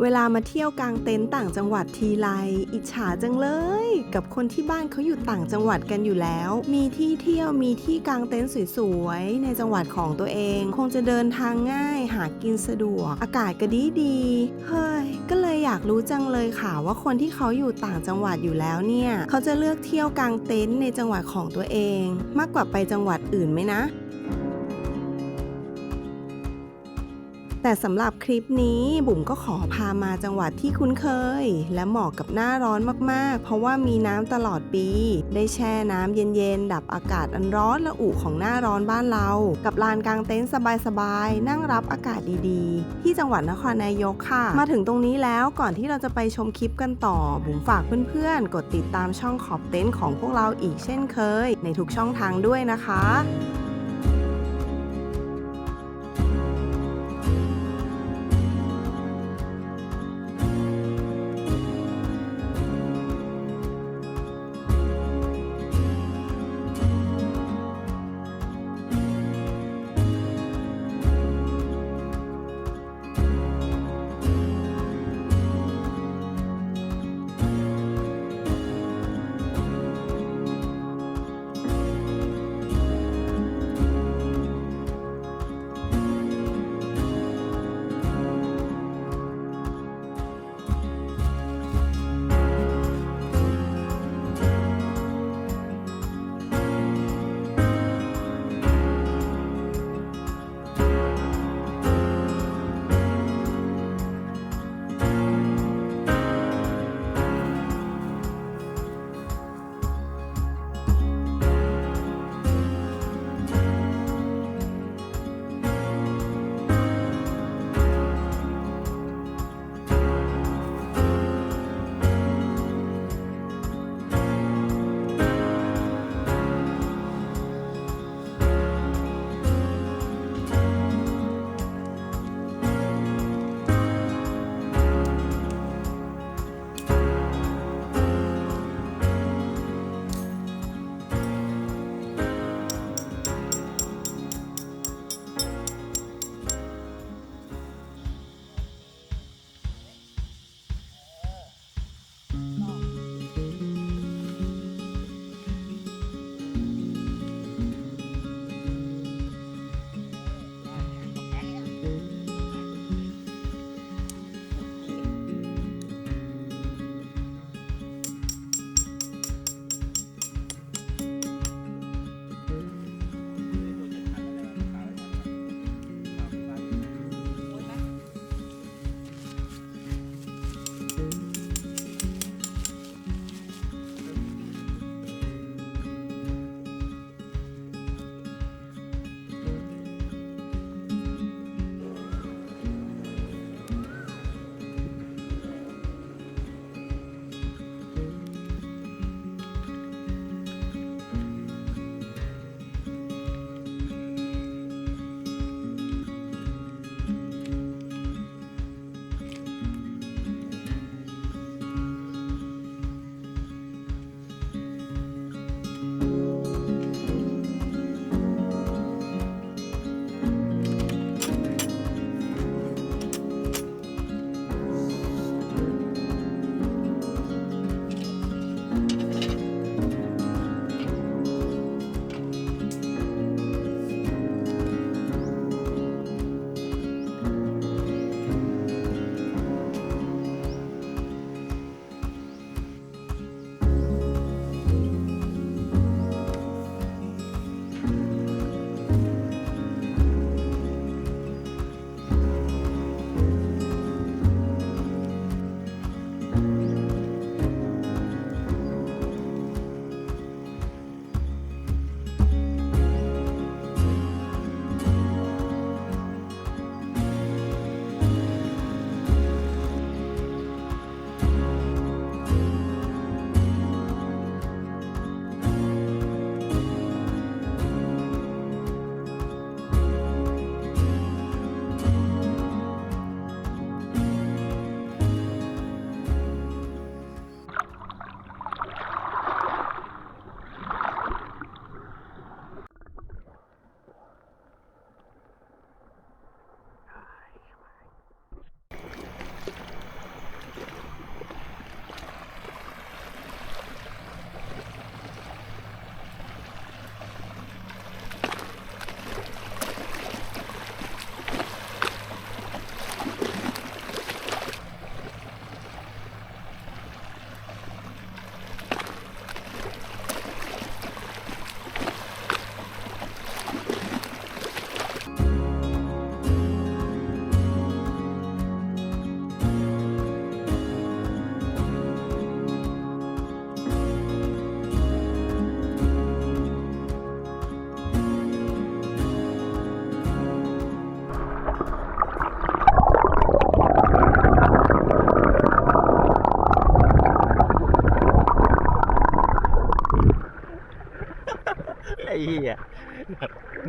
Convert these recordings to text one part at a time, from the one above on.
เวลามาเที่ยวกลางเต็นท์ต่างจังหวัดทีไรอิจฉาจังเลย กับคนที่บ้านเขาอยู่ต่างจังหวัดกันอยู่แล้ว มีที่เที่ยวมีที่กลางเต็นท์สวยๆในจังหวัดของตัวเอง คงจะเดินทางง่าย หากินสะดวก อากาศก็ดีดีเฮ้ยก็เลยอยากรู้จังเลยค่ะว่าคนที่เขาอยู่ต่างจังหวัดอยู่แล้วเนี่ย เขาจะเลือกเที่ยวกลางเต็นท์ในจังหวัดของตัวเอง มากกว่าไปจังหวัดอื่นไหมนะ แต่สำหรับคลิปนี้บุ๋มก็ขอพามาจังหวัดที่คุ้นเคย และเหมาะกับหน้าร้อนมากๆ เพราะว่ามีน้ำตลอดปี ได้แช่น้ำเย็นๆ ดับอากาศอันร้อนและอุของหน้าร้อนบ้านเรา กับลานกลางเต็นท์สบายๆ นั่งรับอากาศดีๆ ที่จังหวัดนครนายกค่ะ มาถึงตรงนี้แล้วก่อนที่เราจะไปชมคลิปกันต่อ บุ๋มฝากเพื่อนๆ กดติดตามช่องขอบเต็นท์ของพวกเราอีกเช่นเคย ในทุกช่องทางด้วยนะคะ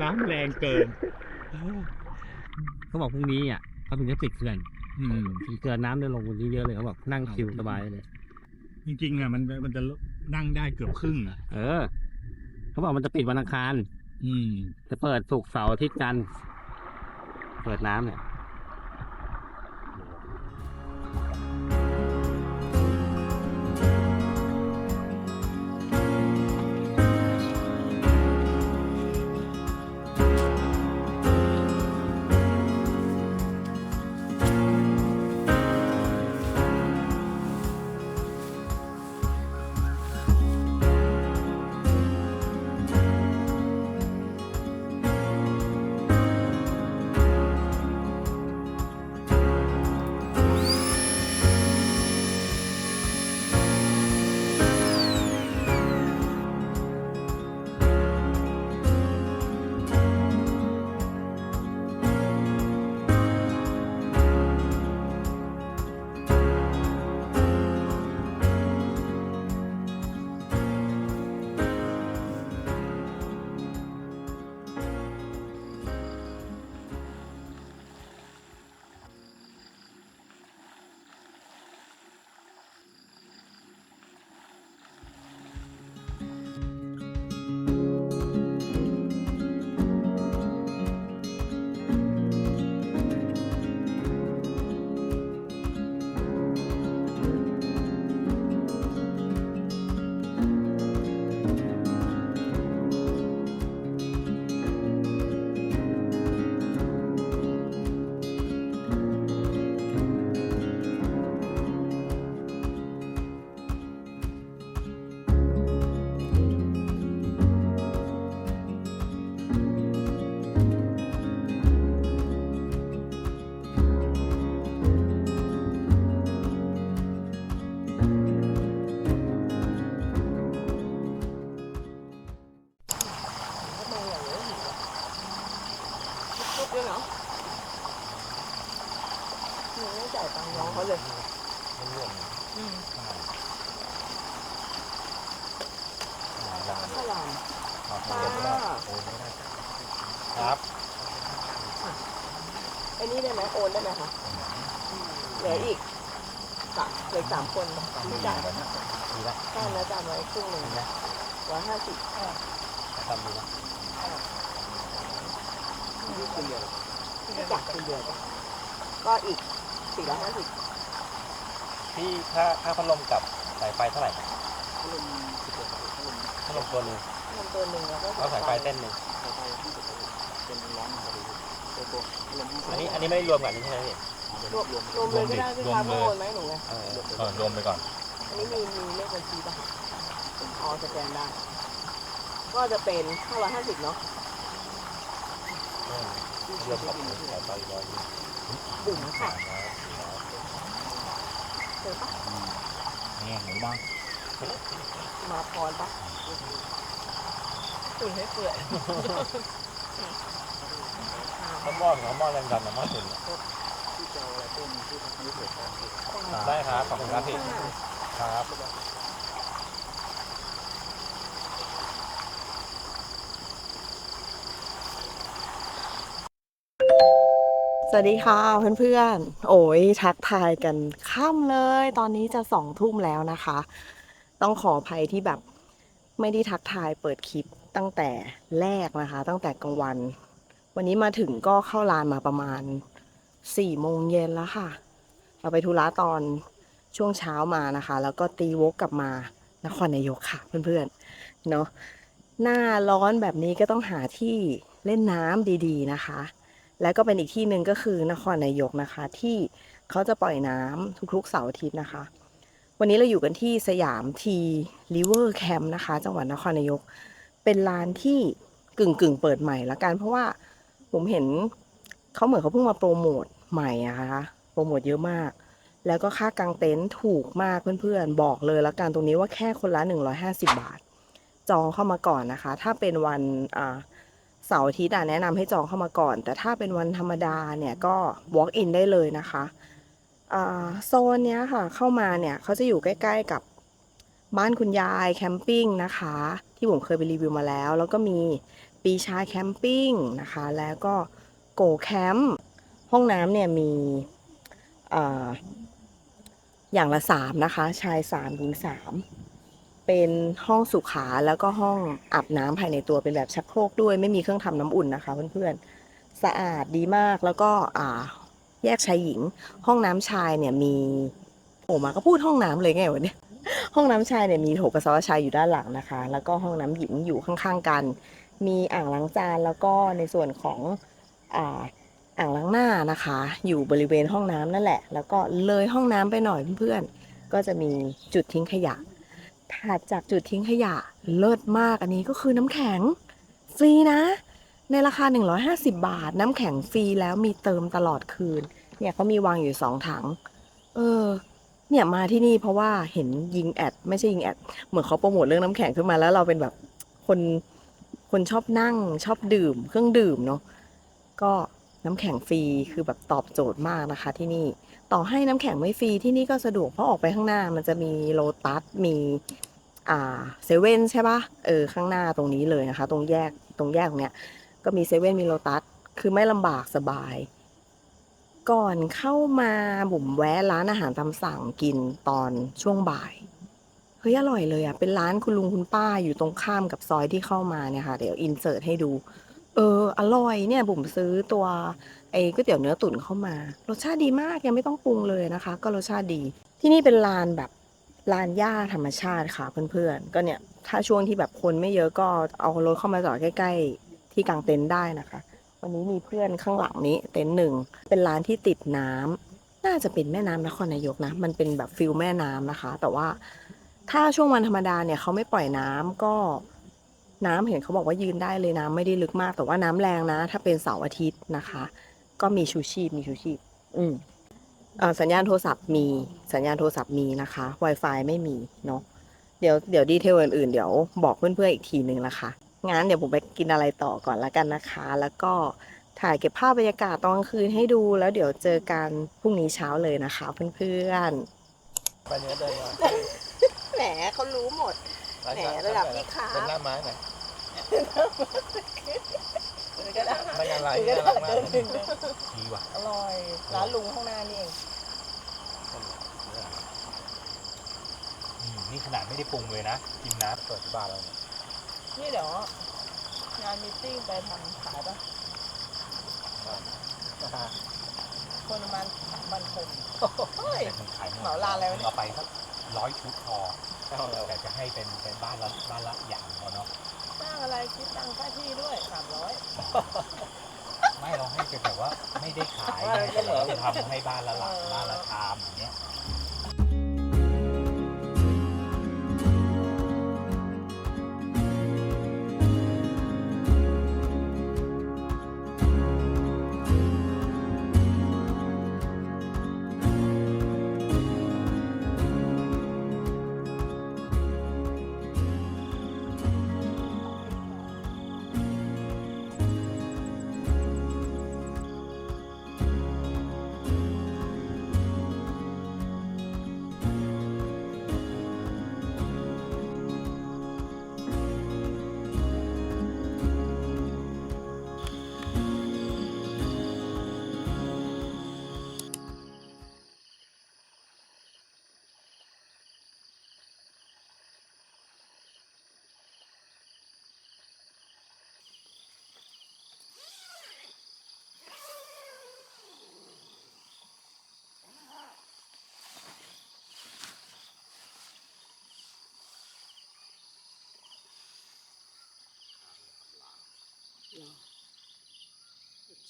น้ำแรงเกิน เขาบอกพรุ่งนี้อะเขาถึงจะปิดเขื่อนอืมปิดเขื่อนน้ำได้ลงกว่านี้เยอะเลยเขาบอกนั่งชิวสบายเลยจริงๆอะมันมันจะนั่งได้เกือบครึ่งอะ เออ เขาบอกมันจะปิดวันอังคาร อืม จะเปิดศุกร์เสาร์อาทิตย์จันทร์เปิดน้ำเนี่ย ไม่จ่ายเป็นเดือนจ้ะก็อีกสี่ร้อยห้าสิบพี่ค่าค่าพัดลมกับสายไฟเท่าไหร่พัดลมตัวหนึงเงินตัวหนึ่งแล้วก็แล้วสายไฟเส้นหนึ่งอันนี้อันนี้ไม่ได้รวมกับอันนี้ใช่ไหมพี่รวมรวมเลยก็ได้พี่คะเมื่อโอนไหมหนูไงเออเออรวมไปก่อน อันนี้มีมีเลขบัญชีป่ะอ๋อสแกนได้ก็จะเป็นห้าร้อยห้าสิบเนาะ รวมกับสายไฟร้อยบุ๋มค่ะเจอปะนี่หมูบ้างมาพรปะตุ๋นให้เปื่อยข้าวหม้อข้าวหม้อแรงดันหม้อตุ๋นได้ครับขอบคุณครับพี่ครับ วัสดีค่ะเพื่อนๆ โอ้ยทักทายกันค่ำเลย ตอนนี้จะสองทุ่มแล้วนะคะ ต้องขออภัยที่แบบไม่ได้ทักทายเปิดคลิปตั้งแต่แรกนะคะ ตั้งแต่กลางวัน วันนี้มาถึงก็เข้าลานมาประมาณสี่โมงเย็นแล้วค่ะ เราไปธุระตอนช่วงเช้ามานะคะ แล้วก็ตีวกกลับมานครนายกค่ะเพื่อนๆ เนาะหน้าร้อนแบบนี้ก็ต้องหาที่เล่นน้ำดีๆนะคะ แล้วก็เป็นอีกที่หนึ่งก็คือนครนายกนะคะ ที่เขาจะปล่อยน้ำทุกๆเสาร์อาทิตย์นะคะ วันนี้เราอยู่กันที่สยามทีริเวอร์แคมป์นะคะ จังหวัดนครนายก เป็นลานที่กึ่งกึ่งๆเปิดใหม่ละกัน เพราะว่าผมเห็นเขาเหมือนเขาเพิ่งมาโปรโมทใหม่อะคะโปรโมทเยอะมาก แล้วก็ค่ากางเต็นท์ถูกมากเพื่อนๆ บอกเลยละกันตรงนี้ว่าแค่คนละ 150 บาท จองเข้ามาก่อนนะคะ ถ้าเป็นวันอ่า เสาร์อาทิตย์แนะนำให้จองเข้ามาก่อน แต่ถ้าเป็นวันธรรมดาเนี่ยก็ walk in ได้เลยนะคะโซนเนี้ยค่ะเข้ามาเนี่ยเขาจะอยู่ใกล้ ๆกับบ้านคุณยายแคมปิ้งนะคะ ที่ผมเคยไปรีวิวมาแล้ว แล้วก็มีปีชาแคมปิ้งนะคะ แล้วก็โกแคมป์ห้องน้ำเนี่ยมีออย่างละสามนะคะ ชายสามหญิงสาม เป็นห้องสุขาแล้วก็ห้องอาบน้ำภายในตัวเป็นแบบชักโครกด้วย ไม่มีเครื่องทำน้ำอุ่นนะคะเพื่อนๆสะอาดดีมากแล้วก็อ่าแยกชายหญิง ห้องน้ำชายเนี่ยมีโอ้มาก็พูดห้องน้ำเลยไงวะเนี่ยห้องน้ำชายเนี่ยมีโถปัสสาวะชายอยู่ด้านหลังนะคะ แล้วก็ห้องน้ำหญิงอยู่ข้างๆกัน มีอ่างล้างจานแล้วก็ในส่วนของอ่าอ่างล้างหน้านะคะ อยู่บริเวณห้องน้ำนั่นแหละ แล้วก็เลยห้องน้ำไปหน่อยเพื่อนๆก็จะมีจุดทิ้งขยะ ถัดจากจุดทิ้งขยะเลิศมากอันนี้ก็คือน้ำแข็ง ฟรีนะ ในราคา 150 บาท น้ำแข็งฟรีแล้วมีเติมตลอดคืน เนี่ยเขามีวางอยู่สองถัง เออ เนี่ยมาที่นี่เพราะว่าเห็นยิงแอด ไม่ใช่ยิงแอด เหมือนเขาโปรโมทเรื่องน้ำแข็งขึ้นมาแล้วเราเป็นแบบคนคนชอบนั่งชอบดื่ม เครื่องดื่มเนาะก็น้ำแข็งฟรีคือแบบตอบโจทย์มากนะคะที่นี่ ต่อให้น้ำแข็งไม่ฟรีที่นี่ก็สะดวกเพราะออกไปข้างหน้ามันจะมีโลตัสมีอ่าเซเว่นใช่ปะเออข้างหน้าตรงนี้เลยนะคะ ตรงแยกตรงแยกตรงเนี้ยก็มีเซเว่นมีโลตัสคือไม่ลำบากสบาย ก่อนเข้ามาบุ๋มแวะร้านอาหารตามสั่งกินตอนช่วงบ่ายเฮ้ยอร่อยเลยอะเป็นร้านคุณลุงคุณป้าอยู่ตรงข้ามกับซอยที่เข้ามาเนี่ยค่ะ เดี๋ยวอินเสิร์ตให้ดู เออ อร่อยเนี่ยบุ๋มซื้อตัว ไอ้ก๋วยเตี๋ยวเนื้อตุ๋นเข้ามา รสชาติดีมากยังไม่ต้องปรุงเลยนะคะ ก็รสชาติดี ที่นี่เป็นลานแบบลานหญ้าธรรมชาติค่ะเพื่อนๆ ก็เนี่ยถ้าช่วงที่แบบคนไม่เยอะก็เอารถเข้ามาจอดใกล้ ๆ ที่กางเต็นท์ได้นะคะ วันนี้มีเพื่อนข้างหลังนี้เต็นท์หนึ่งเป็นร้านที่ติดน้ำน่าจะเป็นแม่น้ำนครนายกนะ มันเป็นแบบฟิลแม่น้ำนะคะ แต่ว่าถ้าช่วงวันธรรมดาเนี่ยเขาไม่ปล่อยน้ำก็น้ำเห็นเขาบอกว่ายืนได้เลยน้ำไม่ได้ลึกมาก แต่ว่าน้ำแรงนะ ถ้าเป็นเสาร์อาทิตย์นะคะ ก็มีชูชีพมีชูชีพ อืมเอ่อสัญญาณโทรศัพท์มีสัญญาณโทรศัพท์มีนะคะ Wi-Fi ไม่มีเนาะเดี๋ยวเดี๋ยวดีเทลอื่นๆเดี๋ยวบอกเพื่อนๆอีกทีหนึ่งนะคะงั้นเดี๋ยวผมไปกินอะไรต่อก่อนละกันนะคะ แล้วก็ถ่ายเก็บภาพบรรยากาศตอนกลางคืนให้ดูแล้วเดี๋ยวเจอกันพรุ่งนี้เช้าเลยนะคะเพื่อนไปเนื้อเดินมาๆแหมเขารู้หมดแหมระดับพี่ค้าเป็นหน้าไม้หน่อย ก็ได้ไม่งานไรน่ารักมากเลยดีว่ะอร่อย ร้านลุงข้างหน้านี่เอง อืมนี่ขนาดไม่ได้ปรุงเลยนะกินน้ำเปิดที่บ้านเราเนี่ยนี่เดี๋ยวงานมีติ้งไปทำขายปะคนมันมันคงเฮ้ย แต่มันขายหมดเหมาลานแล้วเนี่ย เอาไปสักร้อยชุดพอเอาแล้วแต่จะให้เป็นเป็นบ้านละบ้านละอย่างพอเนาะ สร้างอะไรคิดตังค่าที่ด้วยสามร้อย ไม่เราให้เป็นแบบว่าไม่ได้ขายไงแต่เราจะทำให้บ้านละหลังบ้านละชามอย่างเงี้ย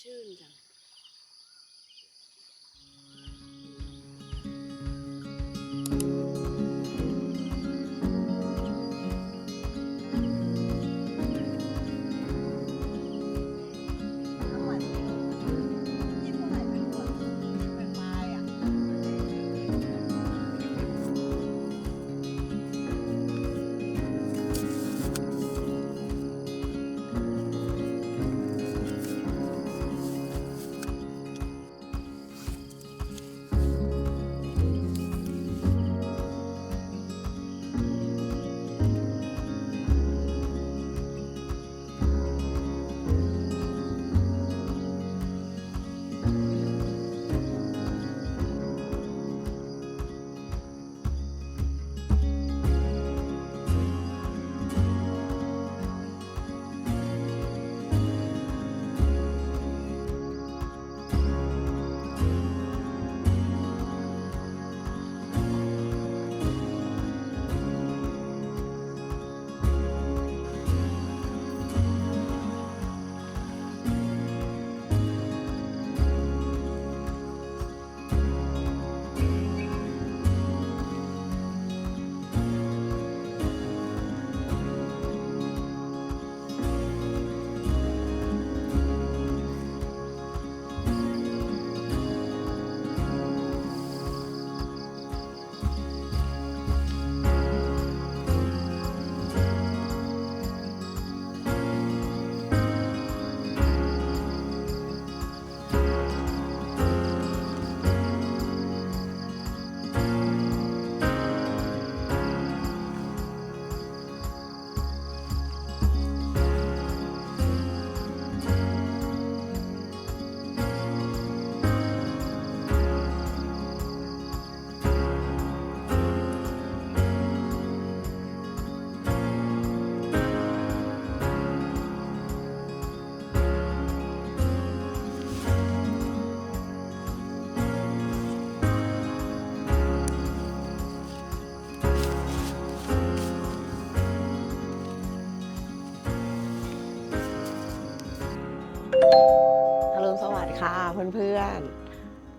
ชื่นจัง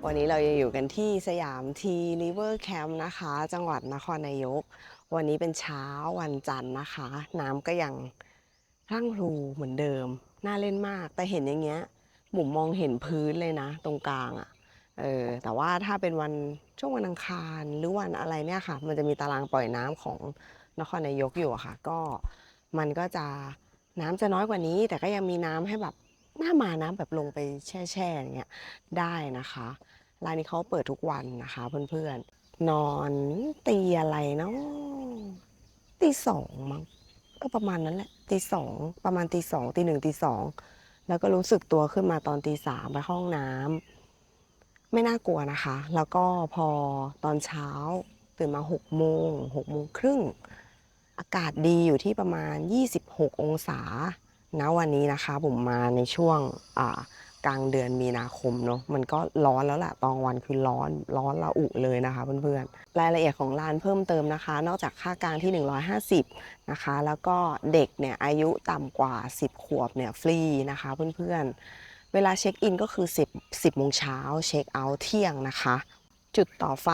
วันนี้เรายังอยู่กันที่สยามทีริเวอร์แคมป์นะคะ จังหวัดนครนายก วันนี้เป็นเช้าวันจันทร์นะคะ น้ำก็ยังรั่งรูเหมือนเดิม น่าเล่นมาก แต่เห็นอย่างเงี้ยบุ๋มมองเห็นพื้นเลยนะ ตรงกลางอะ่ะเออแต่ว่าถ้าเป็นวันช่วงวันอังคารหรือวันอะไรเนี่ยค่ะ มันจะมีตารางปล่อยน้ำของนครนายกอยู่ค่ะ ก็มันก็จะน้ำจะน้อยกว่านี้ แต่ก็ยังมีน้ำให้แบบ น่ามาน้ำแบบลงไปแช่ๆอย่างเงี้ยได้นะคะร้านนี้เขาเปิดทุกวันนะคะ เพื่อนๆ นอนตีอะไรเนาะตีสองมั้งก็ประมาณนั้นแหละตีสองประมาณตีสองตีหนึ่งตีสองแล้วก็รู้สึกตัวขึ้นมาตอนตีสามไปห้องน้ำไม่น่ากลัวนะคะ แล้วก็พอตอนเช้าตื่นมาหกโมงหกโมงครึ่งอากาศดีอยู่ที่ประมาณ 26 องศา ณวันนี้นะคะผมมาในช่วงกลางเดือนมีนาคมเนาะมันก็ร้อนแล้วแหละตอนวันคือร้อนร้อนละอุเลยนะคะเพื่อนๆ รายละเอียดของร้านเพิ่มเติมนะคะ นอกจากค่ากลางที่ 150นะคะ แล้วก็เด็กเนี่ยอายุต่ำกว่า 10 ขวบเนี่ยฟรีนะคะเพื่อนๆ เวลาเช็คอินก็คือ 10 10โมงเช้าเช็คเอาท์เที่ยงนะคะ จุดต่อไฟ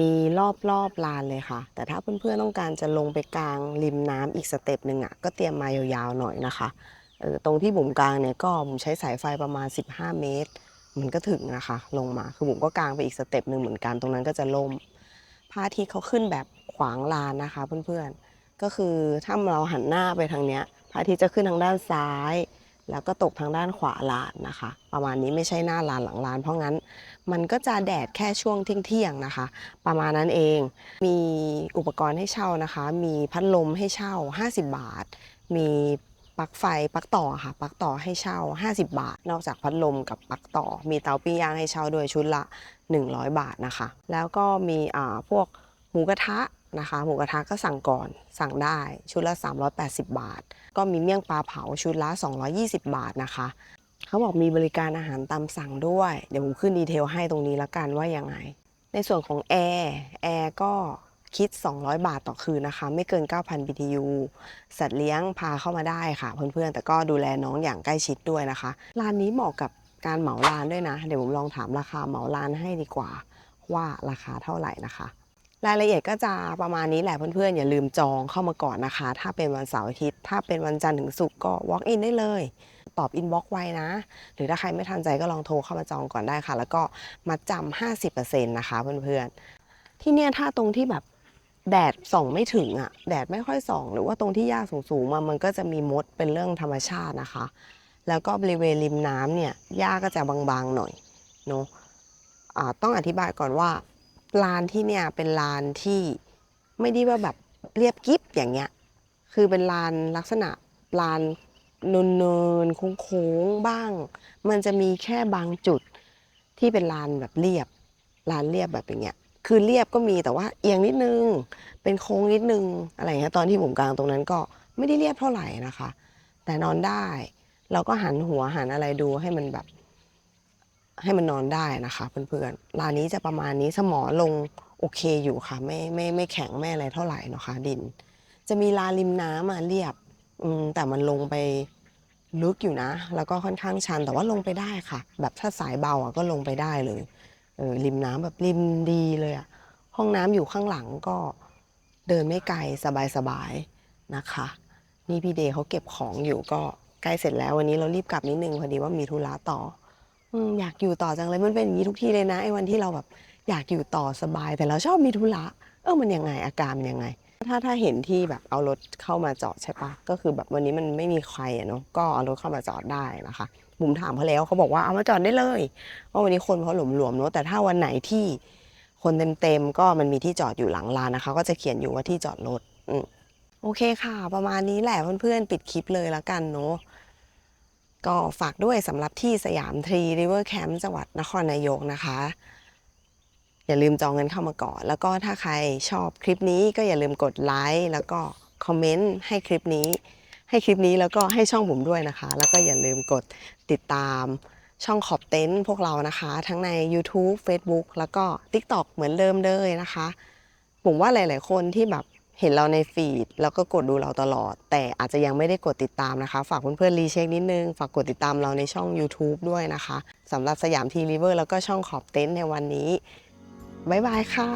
มีรอบรอบลานเลยค่ะ แต่ถ้าเพื่อนๆต้องการจะลงไปกลางริมน้ำอีกสเต็ปหนึ่งอะก็เตรียมมายาวๆหน่อยนะคะเออตรงที่บุ๋มกลางเนี่ยก็บุ๋มใช้สายไฟประมาณ 15 เมตร มันก็ถึงนะคะ ลงมาคือบุ๋มก็กลางไปอีกสเต็ปหนึ่งเหมือนกันตรงนั้นก็จะล่มพระอาทิตย์เขาขึ้นแบบขวางลานนะคะเพื่อนๆก็คือถ้าเราหันหน้าไปทางเนี้ยพระอาทิตย์จะขึ้นทางด้านซ้าย แล้วก็ตกทางด้านขวาลานนะคะ ประมาณนี้ไม่ใช่หน้าลานหลังลาน เพราะงั้น มันก็จะแดดแค่ช่วงเที่ยงๆนะคะ ประมาณนั้นเอง มีอุปกรณ์ให้เช่านะคะ มีพัดลมให้เช่า 50 บาท มีปลั๊กไฟปลั๊กต่อค่ะปลั๊กต่อให้เช่า 50 บาท นอกจากพัดลมกับปลั๊กต่อ มีเตาปิ้งย่างให้เช่าด้วยชุดละ 100 บาทนะคะ แล้วก็มีอ่าพวกหมูกระทะนะคะ หมูกระทะก็สั่งก่อนสั่งได้ชุดละ 380 บาท ก็มีเมี่ยงปลาเผาชุดละ 220 บาทนะคะ เขาบอกมีบริการอาหารตามสั่งด้วย เดี๋ยวผมขึ้นดีเทลให้ตรงนี้ละกันว่ายังไง ในส่วนของแอร์แอร์ก็คิด 200 บาทต่อคืนนะคะ ไม่เกิน 9,000 BTU สัตว์เลี้ยงพาเข้ามาได้ค่ะ เพื่อนๆ แต่ก็ดูแลน้องอย่างใกล้ชิดด้วยนะคะ ร้านนี้เหมาะกับการเหมาร้านด้วยนะ เดี๋ยวผมลองถามราคาเหมาร้านให้ดีกว่า ว่าราคาเท่าไหร่นะคะ รายละเอียดก็จะประมาณนี้แหละเพื่อนๆ อย่าลืมจองเข้ามาก่อนนะคะ ถ้าเป็นวันเสาร์อาทิตย์ ถ้าเป็นวันจันทร์ถึงศุกร์ก็ walk in ได้เลย ตอบอินบ็อกไว้นะ หรือถ้าใครไม่ทันใจก็ลองโทรเข้ามาจองก่อนได้ค่ะ แล้วก็มาจำ50%นะคะเพื่อนๆ ที่เนี่ยถ้าตรงที่แบบแดดส่องไม่ถึงอะแดดไม่ค่อยส่อง หรือว่าตรงที่หญ้าสูงๆมามันก็จะมีมดเป็นเรื่องธรรมชาตินะคะ แล้วก็บริเวณริมน้ำเนี่ยหญ้าก็จะบางๆหน่อยเนาะต้องอธิบายก่อนว่า ลานที่เนี่ยเป็นลานที่ไม่ได้ว่าแบบเรียบกิ๊บอย่างเงี้ย คือเป็นลานลักษณะลานเนินๆโค้งๆบ้าง มันจะมีแค่บางจุดที่เป็นลานแบบเรียบลานเรียบแบบอย่างเงี้ย คือเรียบก็มีแต่ว่าเอียงนิดนึง เป็นโค้งนิดนึงอะไรเงี้ยตอนที่ผมกลางตรงนั้นก็ไม่ได้เรียบเท่าไหร่นะคะ แต่นอนได้ เราก็หันหัวหันอะไรดูให้มันแบบ ให้มันนอนได้นะคะเพื่อนๆลานี้จะประมาณนี้สมอลงโอเคอยู่ค่ะ ไม่ไม่ไม่แข็งไม่อะไรเท่าไหร่นะคะดิน จะมีลานริมน้ำอะเรียบอืมแต่มันลงไปลึกอยู่นะ แล้วก็ค่อนข้างชันแต่ว่าลงไปได้ค่ะ แบบถ้าสายเบาอะก็ลงไปได้เลยเออริมน้ำแบบริมดีเลยอะห้องน้ำอยู่ข้างหลังก็เดินไม่ไกลสบายๆนะคะ นี่พี่เดย์เขาเก็บของอยู่ก็ใกล้เสร็จแล้ววันนี้เรารีบกลับนิดนึงพอดีว่ามีธุระต่อ อืมอยากอยู่ต่อจังเลยมันเป็นอย่างนี้ทุกทีเลยนะไอ้วันที่เราแบบอยากอยู่ต่อสบาย แต่เราชอบมีธุระเออมันยังไงอาการมันยังไง ถ้าถ้าเห็นที่แบบเอารถเข้ามาจอดใช่ปะก็คือแบบวันนี้มันไม่มีใครอะเนาะก็เอารถเข้ามาจอดได้นะคะบุ๋มถามเขาแล้วเขาบอกว่าเอามาจอดได้เลยว่าะวันนี้คนเขาหลวมๆเนาะแต่ถ้าวันไหนที่คนเต็มๆก็มันมีที่จอดอยู่หลังร้านนะคะ ก็จะเขียนอยู่ว่าที่จอดรถอืมโอเคค่ะ ประมาณนี้แหละเพื่อนๆปิดคลิปเลยละกันเนาะ ก็ฝากด้วยสำหรับที่สยามทรีริเวอร์แคมป์จังหวัดนครนายกนะคะ อย่าลืมจองเงินเข้ามาก่อน แล้วก็ถ้าใครชอบคลิปนี้ก็อย่าลืมกดไลค์แล้วก็คอมเมนต์ให้คลิปนี้ ให้คลิปนี้แล้วก็ให้ช่องผมด้วยนะคะ แล้วก็อย่าลืมกดติดตามช่องขอบเต็นท์พวกเรานะคะ ทั้งใน YouTube Facebook แล้วก็ TikTok เหมือนเดิมเลยนะคะ ผมว่าหลาย ๆ คนที่แบบ เห็นเราในฟีดแล้วก็กดดูเราตลอด แต่อาจจะยังไม่ได้กดติดตามนะคะ ฝากเพื่อนๆรีเช็คนิดนึง ฝากกดติดตามเราในช่อง YouTube ด้วยนะคะสำหรับสยามทีรีเวอร์แล้วก็ช่องขอบเต็นท์ในวันนี้ บ๊ายบายค่ะ